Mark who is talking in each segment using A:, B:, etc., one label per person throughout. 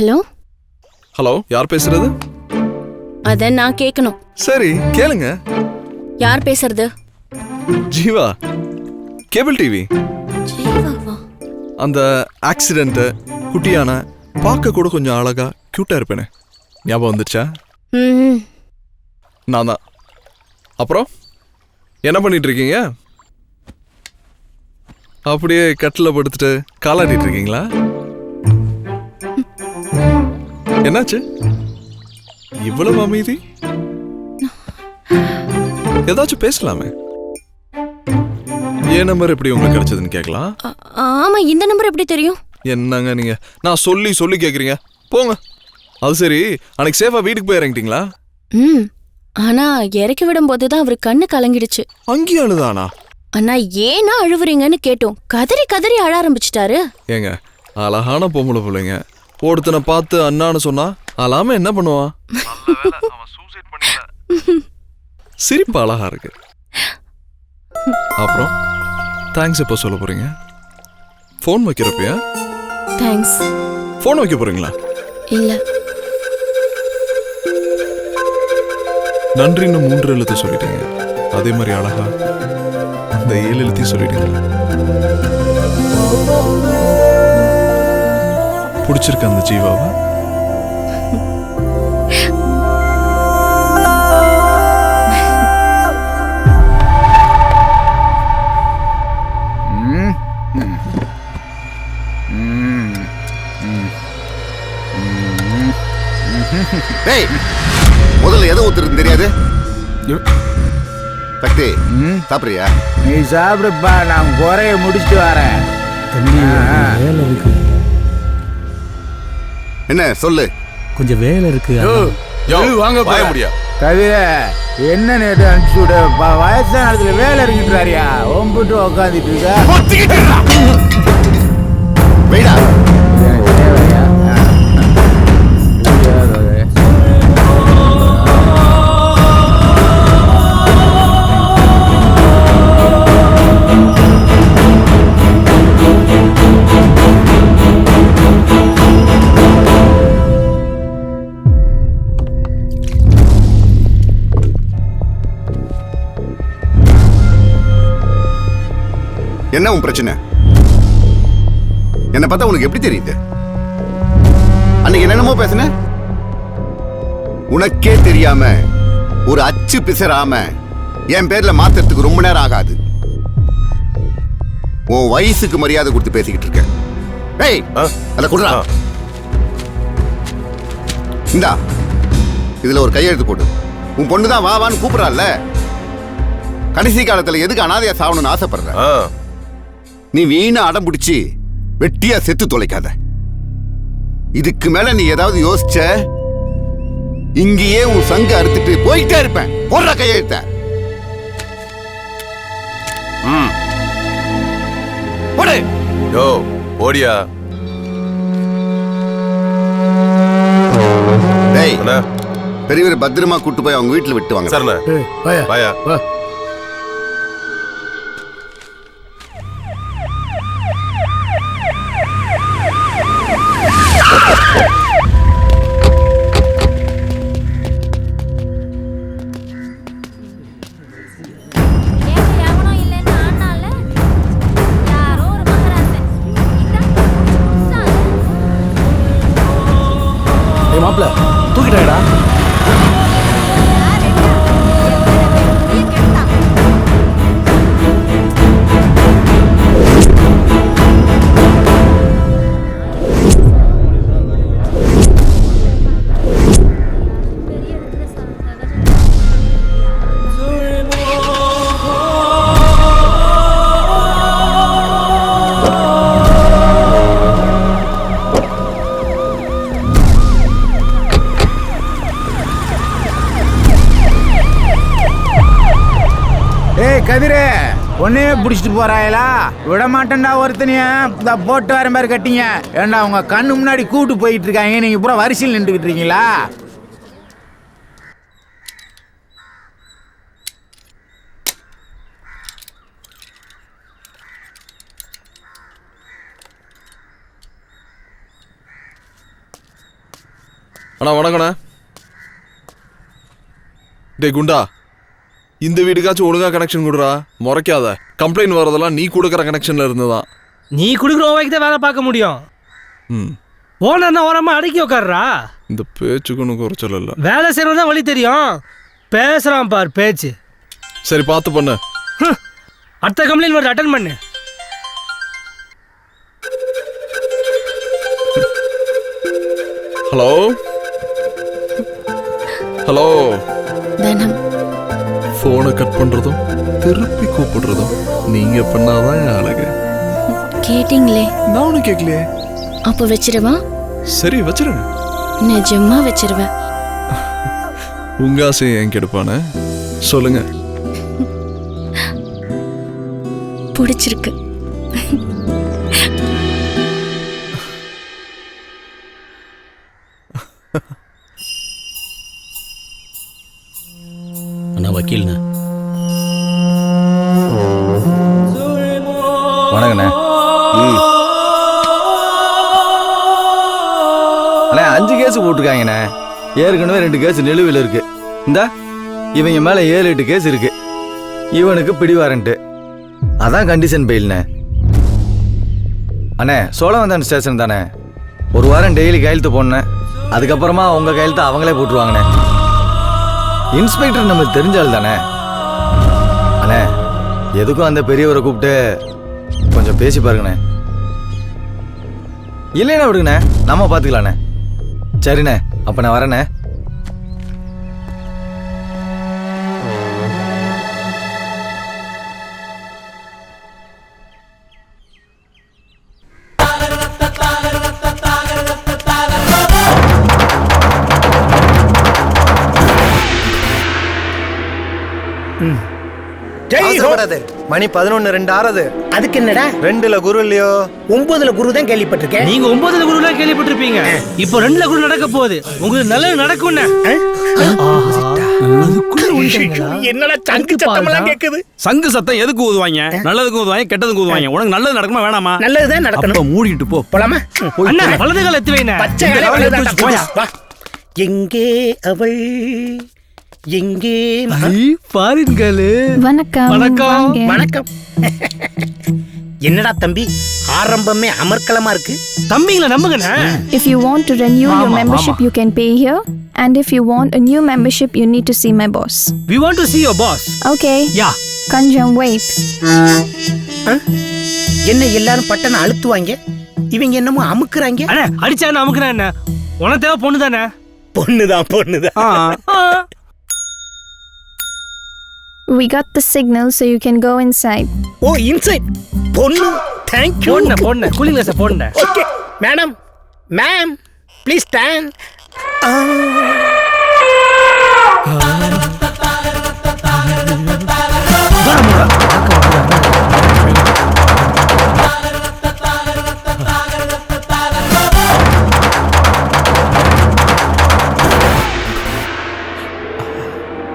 A: Hello?
B: Hello யார் பேசுறது?
A: அத நான் கேட்கணும்
B: சரி கேளுங்க.
A: யார் பேசுறது?
B: ஜீவா. Cable TV.
A: ஜீவாவா?
B: அந்த ஆக்சிடென்ட் குட்டியான பார்க்க கூட கொஞ்சம் அழகா கியூட்டா இருப்பேனே. ஞாபகம் வந்துருச்சா?
A: ம்
B: நான் தான். அப்புறம்? என்ன பண்ணிட்டு இருக்கீங்க அப்படியே கட்டில் படுத்துட்டு காலாடிட்டு இருக்கீங்களா என்னாச்சு? இவ்வளவு அமைதி? ஏதாச்சும் பேசலாமே. ஏன் நம்பர் எப்படி உங்களுக்கு கிடைச்சதுன்னு கேட்கலாம்?
A: ஆமா இந்த நம்பர் எப்படி தெரியும்?
B: என்னங்க நீங்க? நான் சொல்லி சொல்லி கேக்குறீங்க. போங்க. அது சரி அன்னைக்கு சேஃபா வீட்டுக்கு போய் இறங்கிட்டீங்களா
A: ம் ஆனா இறக்கி விடும்போது தான் அவர் கண்ணு கலங்கிடுச்சு.
B: அங்கேயும் அழுதானா?
A: அண்ணா ஏன்னா அழுவுறீங்கன்னு கேட்டோம். கதறி கதறி அழ ஆரம்பிச்சிட்டாரு.
B: ஏங்க அழகான பொம்பளை பிள்ளைங்க. ஒருத்தனை பார்த்து அண்ணான்னு சொன்னா அழாம என்ன பண்ணுவான்? சிரிப்பு அழகா இருக்கு. அப்புறம் தேங்க்ஸ் எப்போ சொல்ல போறீங்க? ஃபோன் வைக்கிறப்பயா?
A: தேங்க்ஸ்
B: ஃபோன் வைக்க போறீங்களா?
A: இல்ல.
B: நன்றின்னு மூன்று எழுத்து சொல்லிட்டீங்க. அதே மாதிரி அழகா அந்த ஏழு எழுத்தையும் சொல்லிட்டீங்க. பிடிச்சிருக்க அந்த ஜீவாவை?
C: டேய் முதல்ல எதை ஊத்துறது தெரியாது? சக்தி சாப்பிடுறியா?
D: நீ சாப்பிடுப்பா நான் குறைய முடிச்சுட்டு வரேன்.
E: வேலை இருக்கு.
C: என்ன சொல்லு.
E: கொஞ்சம் வேலை இருக்கு
D: வாங்க
B: வாய முடியா.
D: கவிர என்ன நேற்று அனுப்பிச்சு விட ப- வயசான இடத்துல வேலை இருக்குன்றாரியா? ஒம்பிட்டு உக்காந்துட்டு இருக்க.
C: என்ன உன் பிரச்சனை? என்ன பார்த்தா உனக்கு எப்படி தெரியுது? அன்னைக்கு என்னென்னமோ பேசுன? உனக்கே தெரியாம ஒரு அச்சு பிசறாம என் பேர்ல மாத்துறதுக்கு ரொம்ப நேரம் ஆகாது. உன் வயசுக்கு மரியாதை கொடுத்து பேசிக்கிட்டு இருக்க ஏய் அத கொடுறா. இந்தா இதுல ஒரு கையெழுத்து போடு. உன் பொண்ணு தான் வா வான்னு கூப்பிடறாள்ல. கடைசி காலத்துல எதுக்கு அனாதையா சாவணும்னு ஆசைப்படுற? நீ வீணா அடம் பிடிச்சி வெட்டியா செத்து தொலைக்காத. இதுக்கு மேல நீ ஏதாவது யோசிச்ச? இங்கேயே உன் சங்க அறுத்துட்டு போயிட்டே இருப்பேன். போடுற கையெழுத்த. போடு.
F: யோ ஓடியா
C: டேய்
F: அண்ணா.
C: பெரியவர் பத்திரமா கூட்டு போய் அவங்க வீட்டுல விட்டு வாங்க.
D: മനസ്സിലായടാ கதிரே ஒன்னே பிடிச்சிட்டு போறாயலா? விட மாட்டேன்டா ஒருத்தனைய. இந்த போட்டு வர மாதிரி கட்டிங்க. ஏண்டா உங்க கண்ணு முன்னாடி கூட்டு போயிட்டு இருக்காங்க. நீங்க பூரா வரிசையில் நின்றுக்கிட்டு இருக்கீங்களா?
B: அண்ணா வணக்கண்ணா டேய் குண்டா. இந்த வீட்டுக்காச்சும் ஒழுங்கா கனெக்ஷன் கொடுறா. முறைக்காத. கம்ப்ளைண்ட் வரதெல்லாம் நீ கொடுக்குற கனெக்ஷன்ல இருந்துதான்.
G: நீ குடுக்குற ரூபாய்க்கு தான் வேலை பார்க்க முடியும்.
B: ம்.
G: ஓனர்னா ஓரமா அடக்கி உட்கார்றா.
B: இந்த பேச்சுக்கு ஒன்றும் குறைச்சல் இல்லை
G: வேலை செய்யறது தான் வழி தெரியும். பேசுறான் பார் பேச்சு.
B: சரி பார்த்து பண்ணு.
G: ஹம். அடுத்த கம்ப்ளைண்ட் வருது அட்டன் பண்ணு.
B: ஹலோ ஹலோ
A: தனம்
B: ஃபோனை கட் பண்றதும் திருப்பி கூப்பிடுறதும் நீங்க பண்ணாதான் என் அழகு.
A: கேட்டீங்களே.
B: நான் ஒன்றும் கேட்கலையே.
A: அப்போ வச்சிரவா
B: சரி வச்சிருங்க.
A: நிஜமா வச்சிருவேன்
B: உங்க ஆசையை ஏன் கெடுப்பானே? சொல்லுங்க.
A: பிடிச்சிருக்கு.
E: வக்கீல்ண்ணா
H: வணக்கண்ணே. அண்ணே அஞ்சு கேஸ் போட்டிருக்காங்கண்ணே. ஏற்கனவே ரெண்டு கேஸ் நிலுவையில் இருக்கு. இந்த இவங்க மேலே ஏழு எட்டு கேஸ் இருக்கு. இவனுக்கு பிடி வாரண்ட்டு அதான் கண்டிஷன் பெயில்ண்ணே அண்ணே சோழவந்தான் ஸ்டேஷன் தானே? ஒரு வாரம் டெய்லி கையெழுத்து போடணேன் அதுக்கப்புறமா உங்கள் கையெழுத்து அவங்களே போட்டுருவாங்கண்ணே. இன்ஸ்பெக்டர் நமக்கு தெரிஞ்சால் தானே? அண்ணே எதுக்கும் அந்த பெரியவரை கூப்பிட்டு கொஞ்சம் பேசி பாருங்கண்ணே. இல்லைண்ணே விடுங்கண்ணே நம்ம பார்த்துக்கலாண்ணே. சரிண்ணே அப்போ நான் வரேண்ணே.
I: மணி பதினொன்னு ரெண்டு ஆறது.
J: அதுக்கு என்னடா?
I: ரெண்டுல குரு இல்லையோ?
J: ஒன்பதுல குரு தான் கேள்விப்பட்டிருக்கேன்.
G: நீங்க ஒன்பதுல குருலாம் கேள்விப்பட்டிருப்பீங்க. இப்போ ரெண்டுல குரு நடக்க போகுது. உங்களுக்கு நல்லது நடக்கும்னு.
J: என்னடா சங்கு சத்தமெல்லாம் கேக்குது?
E: சங்கு சத்தம் எதுக்கு ஊதுவாங்க? நல்லதுக்கு ஊதுவாங்க கெட்டதுக்கு ஊதுவாங்க. உனக்கு நல்லது நடக்குமா வேணாமா?
J: நல்லதுதான்
E: அப்ப
J: நடக்கணும்.
E: மூடிட்டு போ.
J: போலாமா?
G: அண்ணா வலது கால எத்து வைண்ணே.
J: பச்சை
E: இந்த
J: இலை
E: காலை
J: வலது
E: எடுத்து
J: தாத்தா,
E: வச்சு
J: வா. எங்கே அவள்? எங்கே?
E: பாருங்களு
K: வணக்கம்
G: வணக்கம்.
J: வணக்கம். என்னடா தம்பி ஆரம்பமே அமர்க்கலமா இருக்கு?
G: தம்பிங்களை நம்புங்கண்ணே.
K: If you want to renew your
E: ஆமா,
K: membership,
E: ஆமா.
K: you can pay here. And if you want a new membership, you need to see my boss.
G: We want to see your boss.
K: Okay,
G: yeah
K: Kanjam, wait.
J: என்ன எல்லாரும் பட்டனை அழுத்துவாங்க? இவங்க என்னமோ அமுக்குறாங்க?
G: அண்ணே அடிச்சா என்ன அமுக்குறேன் என்ன உனக்கு தேவை பொண்ணு தானே
J: பொண்ணுதான். பொண்ணுதான்
K: We got the signal, so you can go inside.
J: Oh inside பொண்ணு தேங்க்யூ
G: போடுண்ணே போடுண்ணே. கூலிங் கிளாஸை போடுண்ணே.
J: Okay madam ma'am please stand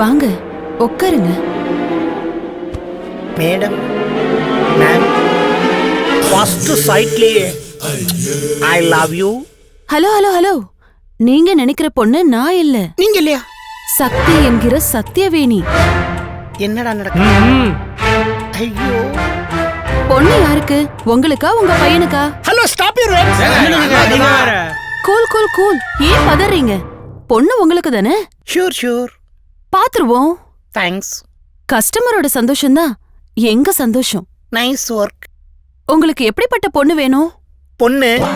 A: வாங்க உட்காருங்க.
J: Madam. Ma'am first சைட்லயே I love you
A: hello hello hello நீங்க நினைக்கிற பொண்ணு நான் இல்ல.
J: நீங்க இல்லையா?
A: சக்தி என்கிற சத்தியவேணி
J: என்னடா நடக்குது ஐயோ.
A: பொண்ணு யாருக்கு? உங்களுக்கா உங்க பையனுக்கா?
J: ஹலோ ஸ்டாப்
G: வேற.
A: கூல் கூல் கூல் ஏன் பதறீங்க? பொண்ணு உங்களுக்கு தானே?
J: ஷூர் ஷூர்
A: பாத்துருவோம்.
J: தேங்க்ஸ்
A: கஸ்டமரோட சந்தோஷம்தான். எங்க சந்தோஷம்?
J: நைஸ் ஒர்க்
A: உங்களுக்கு எப்படிப்பட்ட பொண்ணு வேணும்?
J: பொண்ணு?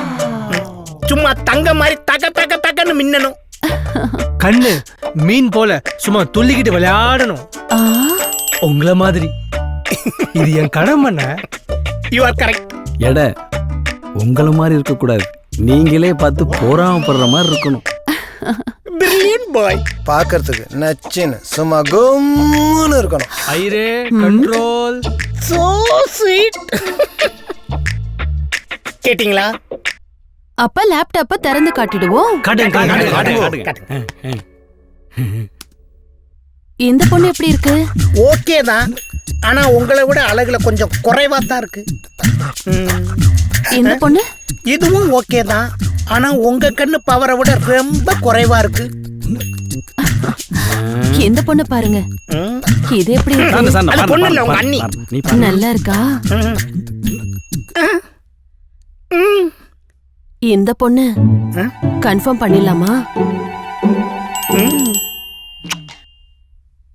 J: சும்மா தங்க மாதிரி தக தக தகன்னு மின்னணும்.
G: கண்ணு மீன் போல சும்மா துள்ளிக்கிட்டு விளையாடணும்.
A: ஆ,
G: உங்கள மாதிரி. இது என் கடமைண்ணே
J: யூ ஆர் கரெக்ட்
E: எடை உங்களை மாதிரி இருக்கக்கூடாது. நீங்களே பார்த்து போராமப்படுற மாதிரி இருக்கணும்.
J: பிரில்லியன்ட் பாய்
I: பார்க்கறதுக்கு நச்சுன்னு சும்மா கும்னு இருக்கணும்.
G: ஐரே கண்ட்ரோல்
J: சோ ஸ்வீட் கேட்டிங்களா?
A: அப்ப லேப்டாப்ப திறந்து காட்டிடுவோம்.
G: காட்டுங்க காட்டுங்க காட்டுங்க
J: காட்டுங்க.
A: இந்த பொண்ணு எப்படி இருக்கு?
J: ஓகே தான். ஆனா உங்களை விட அழகுல கொஞ்சம் குறைவா தான் இருக்கு.
A: இந்த பொண்ணு?
J: இதுவும் ஓகே தான். ஆனா உங்க கண்ணு பவரை விட ரொம்ப குறைவா இருக்கு.
A: எந்த பொண்ணை பாருங்க? இது எப்படி
J: அது பொண்ணு இல்ல, உங்க அண்ணி.
A: நல்லா இருக்கா? இந்த பொண்ணு? கன்ஃபார்ம் பண்ணிடலாமா?
J: ம்.